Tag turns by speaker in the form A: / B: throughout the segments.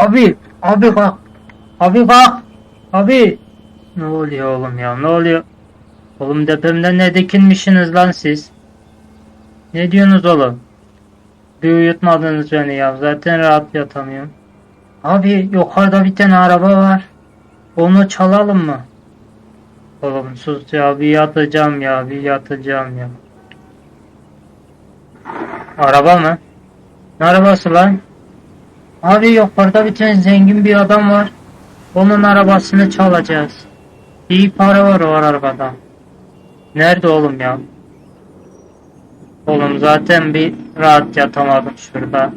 A: Abi, abi kalk. Abi kalk. Abi. Ne oluyor oğlum ya ne oluyor? Oğlum depremde ne dikinmişsiniz lan siz? Ne diyorsunuz oğlum? Bir uyutmadınız beni ya. Zaten rahat yatamıyorum. Abi yukarıda bir tane araba var. Onu çalalım mı? Oğlum sus ya bir yatacağım ya bir yatacağım ya. Araba mı? Ne arabası lan? Abi yukarıda bir tane zengin bir adam var. Onun arabasını çalacağız. İyi para var o arabada. Nerede oğlum ya? Oğlum zaten bir rahat yatamadım şurada.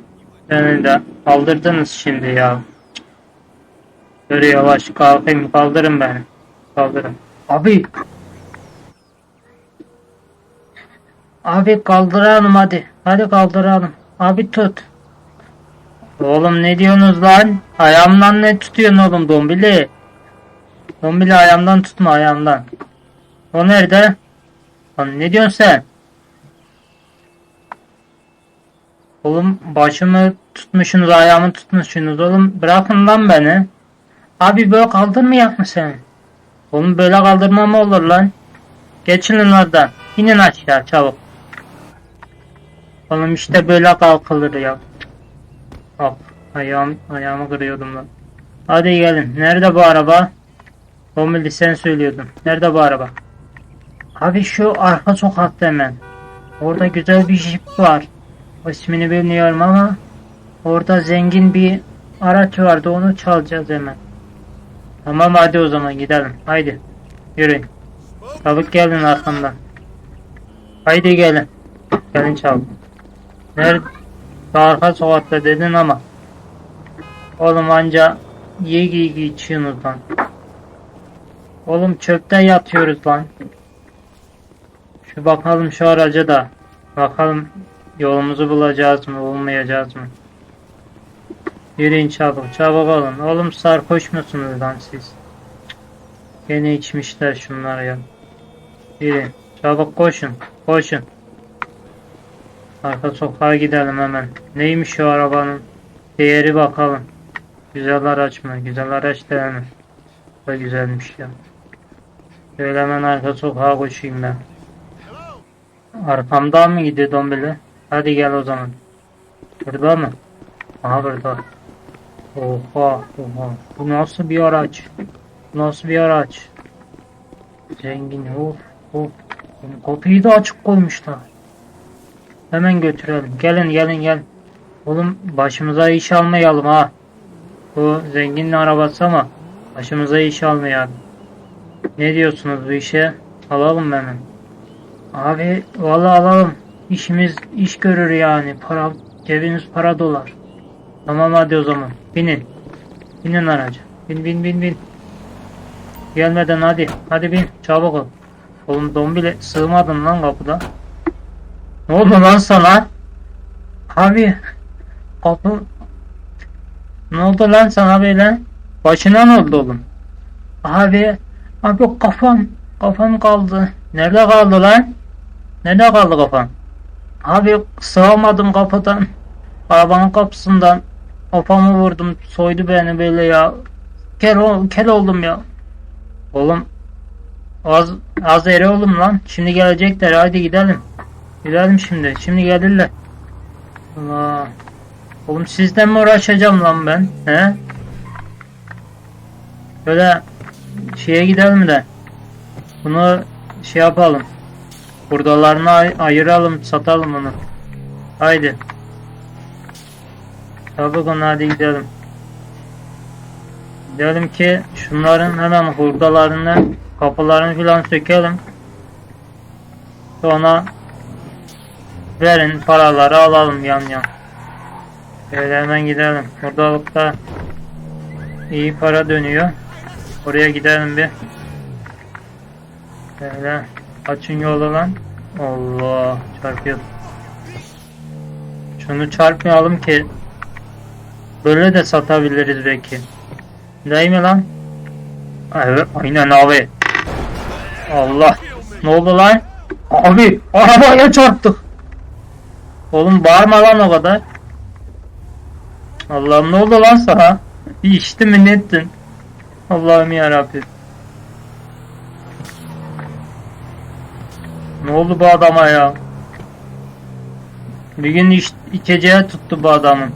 A: Beni de kaldırdınız şimdi ya. Böyle yavaş kalkayım kaldırın beni. Kaldırın. Abi. Abi kaldıralım hadi. Hadi kaldıralım. Abi tut. Oğlum ne diyorsunuz lan? Ayağımdan ne tutuyorsun oğlum dombili? Dombili ayağımdan tutma ayağımdan. O nerede? Lan ne diyorsun sen? Oğlum başımı tutmuşsunuz ayağımı tutmuşsunuz oğlum bırakın lan beni. Abi böyle kaldırmayak mı sen? Oğlum böyle kaldırma mı olur lan? Geçin oradan. İnin aşağı çabuk. Oğlum işte böyle kalkılır ya. Hop ayağım, ayağımı kırıyordum lan. Hadi gelin. Nerede bu araba? Domili sen söylüyordun. Nerede bu araba? Abi şu arka sokakta hemen. Orada güzel bir jip var. O ismini bilmiyorum ama orada zengin bir araç vardı onu çalacağız hemen. Tamam hadi o zaman gidelim. Haydi. Yürüyün. Çabuk gelin arkamdan. Haydi gelin. Gelin çabuk. Nerede? Arka sokakta dedin ama. Oğlum anca ye giy giy lan. Oğlum çöpte yatıyoruz lan. Şu bakalım şu araca da. Bakalım yolumuzu bulacağız mı bulmayacağız mı? Yürüyün çabuk çabuk olun. Oğlum sarhoş musunuz lan siz? Gene içmişler şunlar ya. Yürüyün çabuk koşun koşun. Arka sokağa gidelim hemen. Neymiş şu arabanın? Değeri bakalım. Güzel araç mı? Güzel araç değil mi? Da güzelmiş ya. Şöyle hemen arka sokağa koşayım ben. Arkamdan mı gidiyor dombili? Hadi gel o zaman. Burada mı? Aha burada. Oha oha. Bu nasıl bir araç? Bu nasıl bir araç? Zengin of of. Kapıyı da açık koymuşlar. Hemen götürelim. Gelin gelin gel. Oğlum başımıza iş almayalım ha. Bu zenginin arabası ama başımıza iş almayalım. Ne diyorsunuz bu işe? Alalım hemen. Abi vallahi alalım. İşimiz iş görür yani. Para cebimiz para dolar. Tamam hadi o zaman. Binin. Binin araca. Bin bin bin bin. Gelmeden hadi. Hadi bin. Çabuk ol. Oğlum don bile sığmadın lan kapıda. Ne oldu lan sana? Abi kapı ne oldu lan sana böyle? Başına ne oldu oğlum? Abi abi kafam kafam kaldı. Nerede kaldı lan? Nerede kaldı kafam? Abi sığamadım kapıdan. Arabanın kapısından kafamı vurdum. Soydu beni böyle ya. Kel, kel oldum ya. Oğlum az az eri oğlum lan. Şimdi gelecekler hadi gidelim. Gidelim şimdi. Şimdi gelirler. Allah. Oğlum sizden mi uğraşacağım lan ben? He? Böyle şeye gidelim de. Bunu şey yapalım. Buradalarını ay- ayıralım, satalım onu. Haydi. Çabuk onu hadi gidelim. Gidelim ki şunların hemen hurdalarını, kapılarını filan sökelim. Sonra verin paraları alalım yan yan. Şöyle hemen gidelim. Hurdalıkta iyi para dönüyor. Oraya gidelim bir. Şöyle açın yolu lan. Allah çarpıyor. Şunu çarpmayalım ki böyle de satabiliriz belki. Değil mi lan? Evet aynen abi. Allah. Ne oldu lan? Abi arabaya çarptık. Oğlum bağırma lan o kadar. Allah'ım ne oldu lan sana? Bir içti mi ne ettin? Allah'ım yarabbim. Ne oldu bu adama ya? Bir gün iç, içeceği tuttu bu adamın.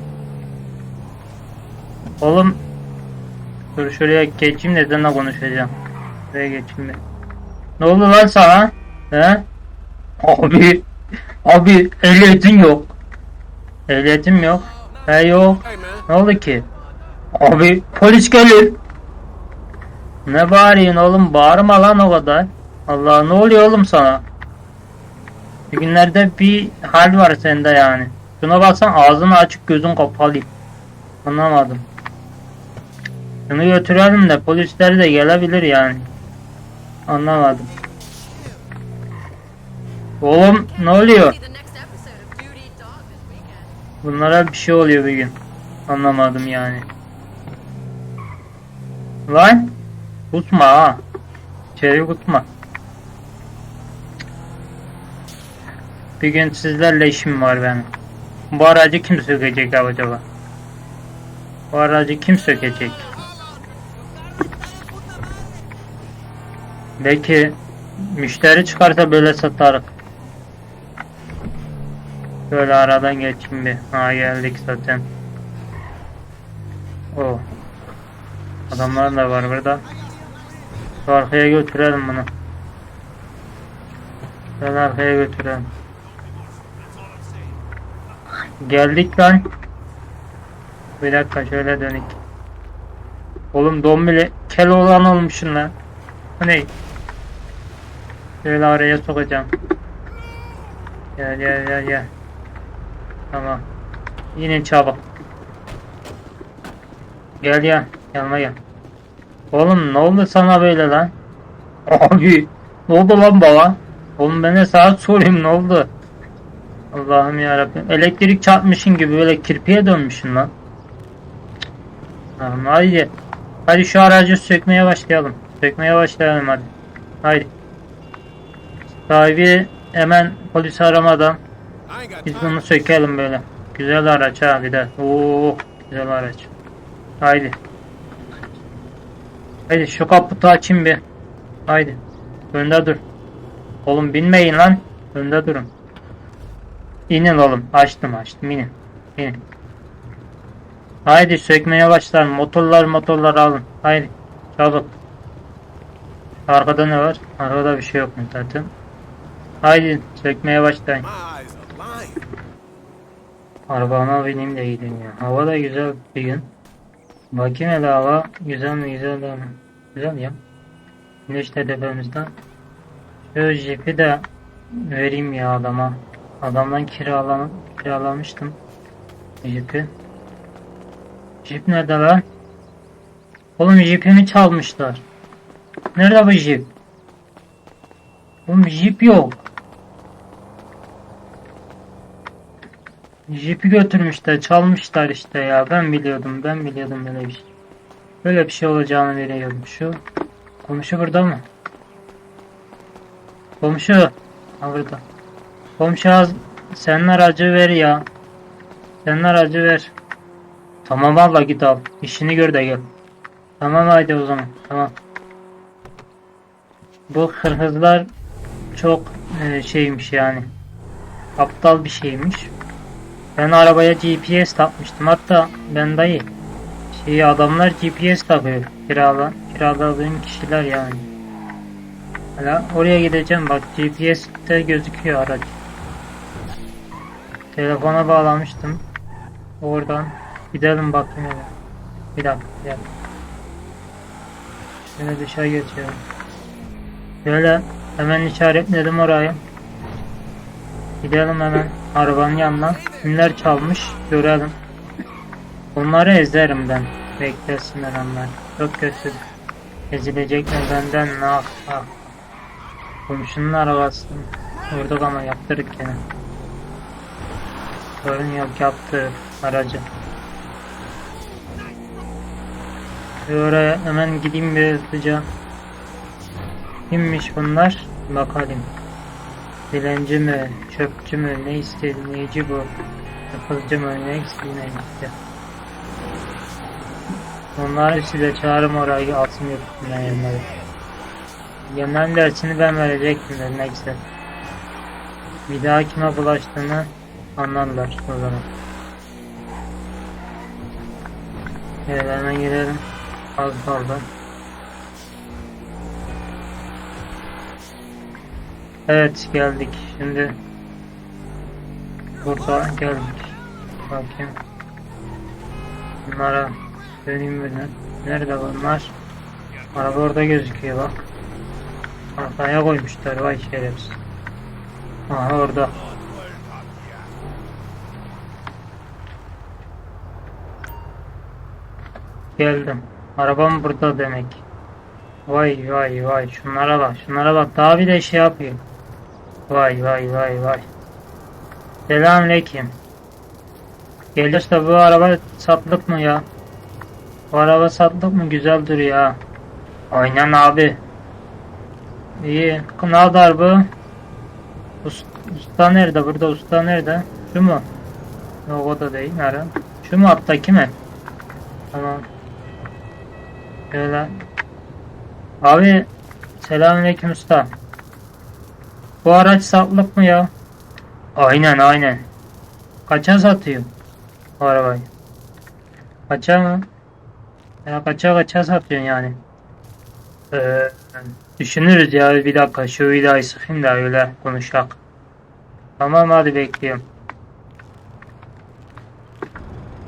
A: Oğlum Dur şuraya geçeyim de seninle konuşacağım. Şuraya geçeyim de. Ne oldu lan sana? He? Abi Abi ehliyetin yok. Ehliyetim yok. He yok. Ne oldu ki? Abi polis gelir. Ne bağırıyorsun oğlum? Bağırma lan o kadar. Allah ne oluyor oğlum sana? Bugünlerde bir hal var sende yani. Şuna baksan ağzın açık gözün kapalı. Anlamadım. Şunu götürelim de polisler de gelebilir yani. Anlamadım. Oğlum ne oluyor? Bunlara bir şey oluyor bir gün. Anlamadım yani. Lan kusma ha. İçeri kusma. Bir gün sizlerle işim var benim. Bu aracı kim sökecek acaba? Bu aracı kim sökecek? Belki müşteri çıkarsa böyle satarız. Böyle aradan geçeyim bir. Ha geldik zaten. O. Adamlar da var burada. Şu arkaya götürelim bunu. Ben arkaya götürelim. Geldik lan. Bir dakika şöyle dönük. Oğlum don bile kel olan olmuşsun lan. Ne? Şöyle araya sokacağım. Gel gel gel gel. Tamam. Yine çabuk. Gel ya. Yanıma gel. Oğlum ne oldu sana böyle lan? Abi. Ne oldu lan baba? Oğlum ben de saat sorayım ne oldu? Allah'ım yarabbim. Elektrik çarpmışın gibi böyle kirpiye dönmüşsün lan. Tamam hadi. Hadi şu aracı sökmeye başlayalım. Sökmeye başlayalım hadi. Haydi. Sahibi hemen polisi aramadan biz bunu sökelim böyle. Güzel araç ha de. Oo, güzel araç. Haydi. Haydi şu kaputu açayım bir. Haydi. Önde dur. Oğlum binmeyin lan. Önde durun. İnin oğlum. Açtım açtım inin. İnin. Haydi sökmeye başlayalım. Motorlar motorlar alın. Haydi. Çabuk. Arkada ne var? Arkada bir şey yok mu zaten? Haydi sökmeye başlayın. Arabama bineyim de gideyim ya. Hava da güzel bir gün. Bakayım hele hava güzel mi güzel mi? Güzel ya. Güneş de tepemizden. Şu jipi de vereyim ya adama. Adamdan kiralan kiralamıştım. Jipi. Jip nerede lan? Oğlum jipimi çalmışlar. Nerede bu jip? Oğlum jip yok. Jeep'i götürmüşler, çalmışlar işte ya. Ben biliyordum, ben biliyordum böyle bir şey. Böyle bir şey olacağını biliyordum. Şu komşu burada mı? Komşu. Ha burada. Komşu az senin aracı ver ya. Senin aracı ver. Tamam abla git al. İşini gör de gel. Tamam haydi o zaman. Tamam. Bu hırsızlar çok e, şeymiş yani. Aptal bir şeymiş. Ben arabaya GPS takmıştım. Hatta ben dayı şey adamlar GPS takıyor. Kirala, kiraladığım kişiler yani. Hala oraya gideceğim bak GPS'te gözüküyor araç. Telefona bağlamıştım. Oradan gidelim bakayım. Bir dakika gel. Şöyle dışarı geçiyorum. Şöyle hemen işaretledim orayı. Gidelim hemen arabanın yanına. Kimler çalmış görelim. Onları ezerim ben. Beklesinler onlar. Çok kötü. Ezilecekler benden ah ah. Komşunun arabası. Vurduk ama yaptırdık gene. Sorun yok yaptı aracı. Oraya hemen gideyim bir hızlıca. Kimmiş bunlar? Bakalım. Dilenci mi, çöpçü mü, ne istedi, neyci bu? Yapılcı mı, ne istedi, ne gitti? Onları size çağırım oraya alsın götürsünler yerleri. Yemen dersini ben verecektim de neyse. Bir daha kime bulaştığını anlarlar o zaman. Evet hemen girelim. Az kaldı. Evet geldik. Şimdi burada geldik. Bakayım. Bunlara döneyim bir de. Nerede bunlar? Araba orada gözüküyor bak. Arkaya koymuşlar vay şerefsiz. Aha orada. Geldim. Arabam burada demek. Vay vay vay şunlara bak şunlara bak daha bir de şey yapıyor. Vay vay vay vay. Selamünaleyküm. Geliyor işte bu araba satlık mı ya? Bu araba satlık mı güzel duruyor ha. Aynen abi. İyi. Ne kadar bu? Us- Usta nerede? Burada usta nerede? Şu mu? Yok o da değil. Nerede? Şu mu alttaki mi? Tamam. Şöyle. Abi selamünaleyküm usta. Bu araç satlık mı ya? Aynen aynen. Kaça satıyor bu arabayı? Kaça mı? Ya kaça kaça satıyorsun yani? Ee, düşünürüz ya bir dakika şu vidayı sıkayım da öyle konuşak. Tamam hadi bekliyorum.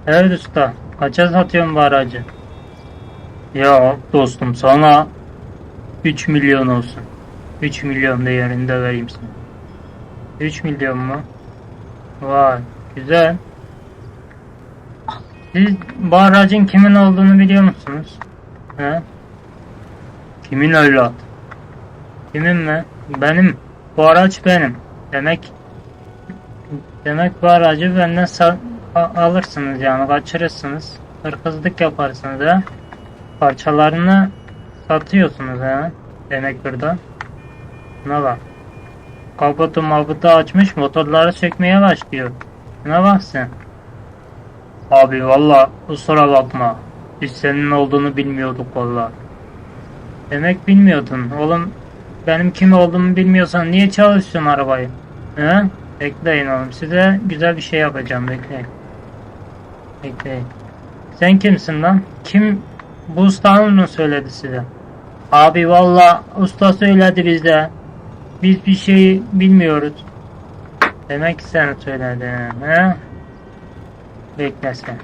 A: Evet usta. Kaça satıyorsun bu aracı? Ya dostum sana 3 milyon olsun. 3 milyon değerinde vereyim sana. 3 milyon mu? Vay güzel. Siz bu kimin olduğunu biliyor musunuz? He? Kimin evlat? Kimin mi? Benim. Bu araç benim. Demek demek bu aracı benden alırsınız yani kaçırırsınız. Hırsızlık yaparsınız ha. Parçalarını satıyorsunuz ha. Demek burada. Buna bak. Kaputu maputu açmış motorları sökmeye başlıyor. Buna bak sen. Abi valla kusura bakma. Biz senin olduğunu bilmiyorduk valla. Demek bilmiyordun. Oğlum benim kim olduğumu bilmiyorsan niye çalışıyorsun arabayı? He? Bekleyin oğlum. Size güzel bir şey yapacağım. Bekleyin. Bekleyin. Sen kimsin lan? Kim? Bu ustanın mı söyledi size? Abi valla usta söyledi bize. Biz bir şey bilmiyoruz. Demek sen söyledin. He? Bekle sen.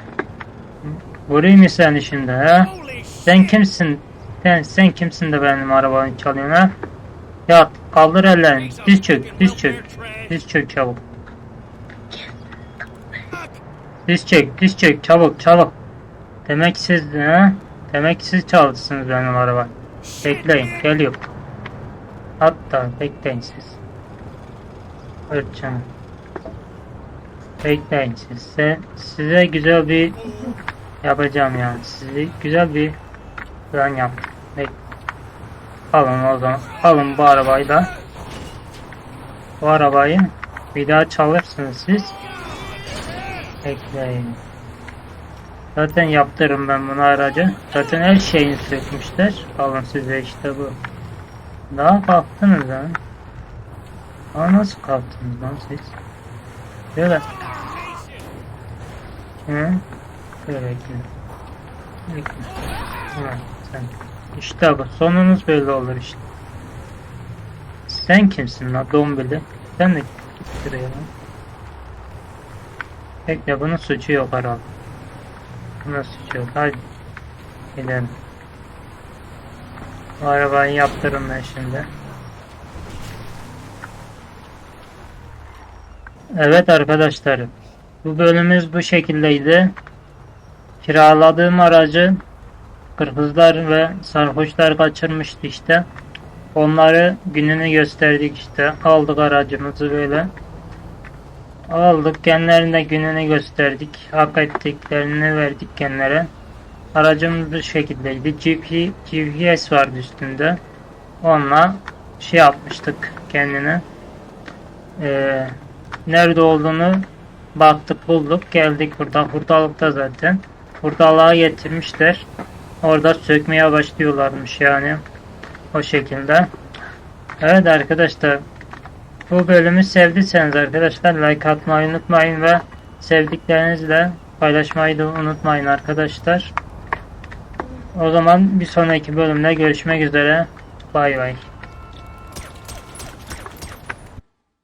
A: Vurayım mı seni şimdi he? Sen kimsin? Sen, sen kimsin de benim arabamı çalıyorsun ha? Yat, kaldır ellerini. Diz çök, diz çök. Diz çök çabuk. Diz çök, diz çök çabuk, çabuk. Demek siz ha? Demek siz çalışsınız benim araba. Bekleyin, geliyor. Hatta bekleyin siz. Örteceğim. Bekleyin siz. Size, güzel bir yapacağım yani. Size güzel bir plan yaptım. Bek alın o zaman. Alın bu arabayı da. Bu arabayı bir daha çalırsınız siz. Bekleyin. Zaten yaptırırım ben bunu aracı. Zaten her şeyini sökmüşler. Alın size işte bu. Daha kalktınız ha. Aa nasıl kalktınız lan siz? Şöyle. Hı? Şöyle bekle. Bekle. Ha, sen. İşte bu. Sonunuz belli olur işte. Sen kimsin lan dombili? Sen de git şuraya lan. Bekle bunun suçu yok herhalde. Bunun suçu yok. Hadi. Gidelim. Arabayı yaptırın ben şimdi. Evet arkadaşlar. Bu bölümümüz bu şekildeydi. Kiraladığım aracı Kırgızlar ve sarhoşlar kaçırmıştı işte. Onları gününü gösterdik işte. Aldık aracımızı böyle. Aldık kendilerine gününü gösterdik. Hak ettiklerini verdik kendilerine. Aracımız bu şekildeydi. GP, GPS vardı üstünde. Onunla şey yapmıştık kendine. Ee, nerede olduğunu baktık bulduk geldik burada. Hurdalıkta zaten. Hurdalığa getirmişler. orada sökmeye başlıyorlarmış yani. O şekilde. Evet arkadaşlar. Bu bölümü sevdiyseniz arkadaşlar like atmayı unutmayın ve sevdiklerinizle paylaşmayı da unutmayın arkadaşlar. O zaman bir sonraki bölümde görüşmek üzere. Bay bay.